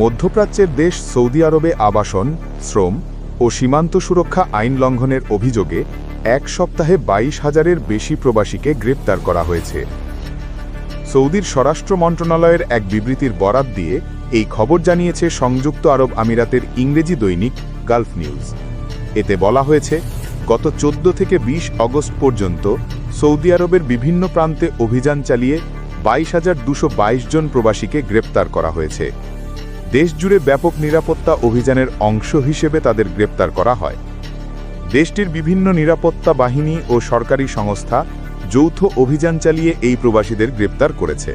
মধ্যপ্রাচ্যের দেশ সৌদি আরবে আবাসন, শ্রম ও সীমান্ত সুরক্ষা আইন লঙ্ঘনের অভিযোগে এক সপ্তাহে বাইশ হাজারের বেশি প্রবাসীকে গ্রেপ্তার করা হয়েছে। সৌদির স্বরাষ্ট্র মন্ত্রণালয়ের এক বিবৃতির বরাত দিয়ে এই খবর জানিয়েছে সংযুক্ত আরব আমিরাতের ইংরেজি দৈনিক গালফ নিউজ। এতে বলা হয়েছে, গত চোদ্দ থেকে ২০ অগস্ট পর্যন্ত সৌদি আরবের বিভিন্ন প্রান্তে অভিযান চালিয়ে বাইশ হাজার দুশো জন প্রবাসীকে গ্রেপ্তার করা হয়েছে। দেশজুড়ে ব্যাপক নিরাপত্তা অভিযানের অংশ হিসেবে তাদের গ্রেপ্তার করা হয়। দেশটির বিভিন্ন নিরাপত্তা বাহিনী ও সরকারি সংস্থা যৌথ অভিযান চালিয়ে এই প্রবাসীদের গ্রেপ্তার করেছে।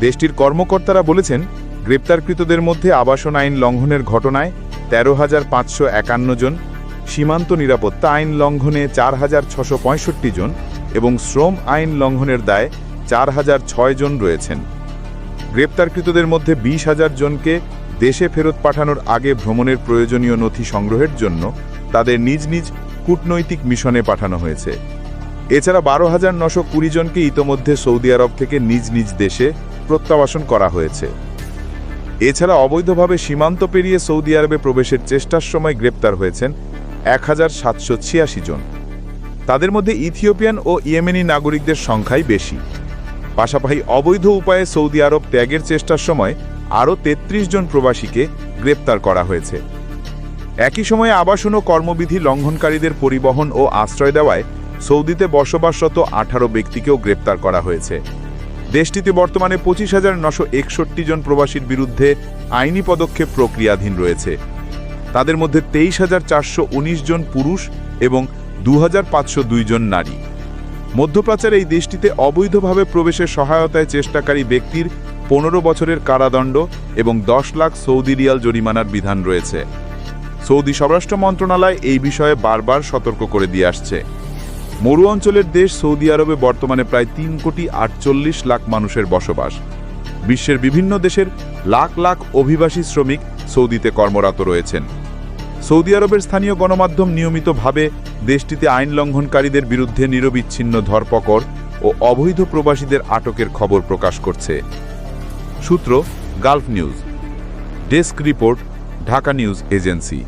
দেশটির কর্মকর্তারা বলেছেন, গ্রেপ্তারকৃতদের মধ্যে আবাসন আইন লঙ্ঘনের ঘটনায় তেরো হাজার পাঁচশো একান্ন জন, সীমান্ত নিরাপত্তা আইন লঙ্ঘনে চার হাজার ছশো পঁয়ষট্টি জন এবং শ্রম আইন লঙ্ঘনের দায়ে চার হাজার ছয় জন রয়েছেন। গ্রেপ্তারকৃতদের মধ্যে বিশ হাজার জনকে দেশে ফেরত পাঠানোর আগে ভ্রমণের প্রয়োজনীয় নথি সংগ্রহের জন্য তাদের নিজ নিজ কূটনৈতিক মিশনে পাঠানো হয়েছে। এছাড়া বারো হাজার নশো কুড়ি জনকে ইতোমধ্যে সৌদি আরব থেকে নিজ নিজ দেশে প্রত্যাবাসন করা হয়েছে। এছাড়া অবৈধভাবে সীমান্ত পেরিয়ে সৌদি আরবে প্রবেশের চেষ্টার সময় গ্রেপ্তার হয়েছেন এক হাজার সাতশো ছিয়াশি জন। তাদের মধ্যে ইথিওপিয়ান ও ইয়েমেনি নাগরিকদের সংখ্যাই বেশি। পাশাপাশি অবৈধ উপায়ে সৌদি আরব ত্যাগের চেষ্টার সময় আরও ৩৩ জন প্রবাসীকে গ্রেপ্তার করা হয়েছে। একই সময়ে আবাসন ও কর্মবিধি লঙ্ঘনকারীদের পরিবহন ও আশ্রয় দেওয়ায় সৌদিতে বসবাসরত আঠারো ব্যক্তিকেও গ্রেপ্তার করা হয়েছে। দেশটিতে বর্তমানে পঁচিশ হাজার নশো একষট্টি জন প্রবাসীর বিরুদ্ধে আইনি পদক্ষেপ প্রক্রিয়াধীন রয়েছে। তাদের মধ্যে তেইশ হাজার চারশো জন পুরুষ এবং দু হাজার পাঁচশো দুই জন নারী। মধ্যপ্রাচ্যের এই দেশটিতে অবৈধভাবে প্রবেশের সহায়তায় চেষ্টাকারী ব্যক্তির পনেরো বছরের কারাদণ্ড এবং দশ লাখ সৌদি রিয়াল জরিমানার বিধান রয়েছে। সৌদি স্বরাষ্ট্র মন্ত্রণালয় এই বিষয়ে বারবার সতর্ক করে দিয়ে আসছে। মরু অঞ্চলের দেশ সৌদি আরবে বর্তমানে প্রায় তিন কোটি আটচল্লিশ লাখ মানুষের বসবাস। বিশ্বের বিভিন্ন দেশের লাখ লাখ অভিবাসী শ্রমিক সৌদিতে কর্মরত রয়েছেন। সৌদি আরবের স্থানীয় গণমাধ্যম নিয়মিতভাবে দেশটিতে আইন লঙ্ঘনকারীদের বিরুদ্ধে নিরবিচ্ছিন্ন ধরপকড় ও অবৈধ প্রবাসীদের আটকের খবর প্রকাশ করছে। সূত্র, Gulf news. Desk report, Dhaka news agency.